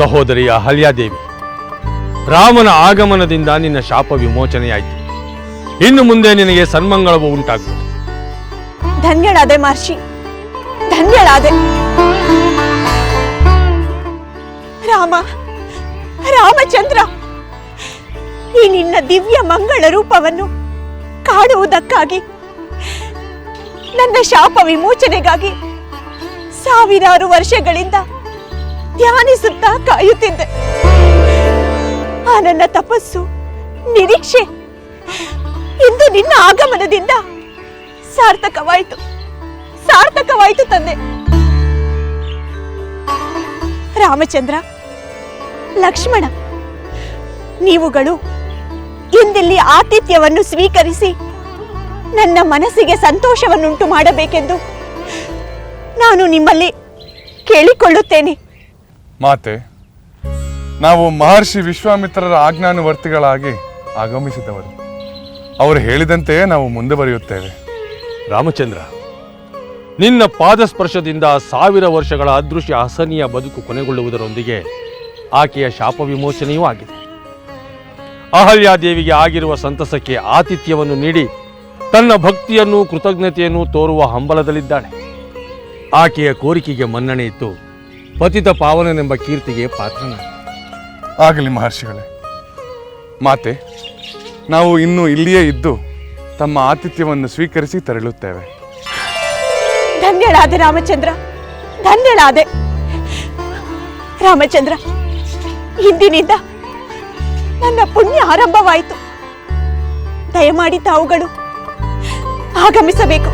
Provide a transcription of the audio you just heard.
ಸಹೋದರಿ ಅಹಲ್ಯಾದೇವಿ ರಾಮನ ಆಗಮನದಿಂದ ನಿನ್ನ ಶಾಪ ವಿಮೋಚನೆಯಾಯಿತು. ಇನ್ನು ಮುಂದೆ ನಿನಗೆ ಸನ್ಮಂಗಳವು ಉಂಟಾಗುವುದು. ಧನ್ಯಳಾದೆ ಮಹರ್ಷಿ, ಧನ್ಯಳಾದೆ. ರಾಮ, ರಾಮಚಂದ್ರ, ಈ ನಿನ್ನ ದಿವ್ಯ ಮಂಗಳ ರೂಪವನ್ನು ಕಾಣುವುದಕ್ಕಾಗಿ ನನ್ನ ಶಾಪ ವಿಮೋಚನೆಗಾಗಿ ಸಾವಿರಾರು ವರ್ಷಗಳಿಂದ ಧ್ಯಾನಿಸುತ್ತಾ ಕಾಯುತ್ತಿದ್ದೆ. ಆ ನನ್ನ ತಪಸ್ಸು, ನಿರೀಕ್ಷೆ, ಇಂದು ನಿನ್ನ ಆಗಮನದಿಂದ ಸಾರ್ಥಕವಾಯಿತು. ಸಾರ್ಥಕವಾಯಿತು ತಂದೆ. ರಾಮಚಂದ್ರ, ಲಕ್ಷ್ಮಣ, ನೀವುಗಳು ಇಂದಿಲ್ಲಿ ಆತಿಥ್ಯವನ್ನು ಸ್ವೀಕರಿಸಿ ನನ್ನ ಮನಸ್ಸಿಗೆ ಸಂತೋಷವನ್ನುಂಟು ಮಾಡಬೇಕೆಂದು ನಾನು ನಿಮ್ಮಲ್ಲಿ ಕೇಳಿಕೊಳ್ಳುತ್ತೇನೆ. ಮಾತೆ, ನಾವು ಮಹರ್ಷಿ ವಿಶ್ವಾಮಿತ್ರರ ಆಜ್ಞಾನುವರ್ತಿಗಳಾಗಿ ಆಗಮಿಸಿದವರು. ಅವರು ಹೇಳಿದಂತೆಯೇ ನಾವು ಮುಂದೆ ಬರೆಯುತ್ತೇವೆ. ರಾಮಚಂದ್ರ, ನಿನ್ನ ಪಾದಸ್ಪರ್ಶದಿಂದ ಸಾವಿರ ವರ್ಷಗಳ ಅದೃಶ್ಯ ಅಸಹನೀಯ ಬದುಕು ಕೊನೆಗೊಳ್ಳುವುದರೊಂದಿಗೆ ಆಕೆಯ ಶಾಪ ವಿಮೋಚನೆಯೂ ಆಗಿದೆ. ಅಹಲ್ಯಾದೇವಿಗೆ ಆಗಿರುವ ಸಂತಸಕ್ಕೆ ಆತಿಥ್ಯವನ್ನು ನೀಡಿ ತನ್ನ ಭಕ್ತಿಯನ್ನು ಕೃತಜ್ಞತೆಯನ್ನು ತೋರುವ ಹಂಬಲದಲ್ಲಿದ್ದಾಳೆ. ಆಕೆಯ ಕೋರಿಕೆಗೆ ಮನ್ನಣೆ ಇತ್ತು ಪತಿತ ಪಾವನನೆಂಬ ಕೀರ್ತಿಗೆ ಪಾತ್ರನ. ಆಗಲಿ ಮಹರ್ಷಿಗಳೇ. ಮಾತೆ ನಾವು ಇನ್ನು ಇಲ್ಲಿಯೇ ಇದ್ದು ತಮ್ಮ ಆತಿಥ್ಯವನ್ನು ಸ್ವೀಕರಿಸಿ ತೆರಳುತ್ತೇವೆ. ಧನ್ಯಳಾದೆ ರಾಮಚಂದ್ರ ಧನ್ಯಳಾದೆ. ರಾಮಚಂದ್ರ ಇಂದಿನಿಂದ ನನ್ನ ಪುಣ್ಯ ಆರಂಭವಾಯಿತು. ದಯಮಾಡಿ ತಾವುಗಳು ಆಗಮಿಸಬೇಕು.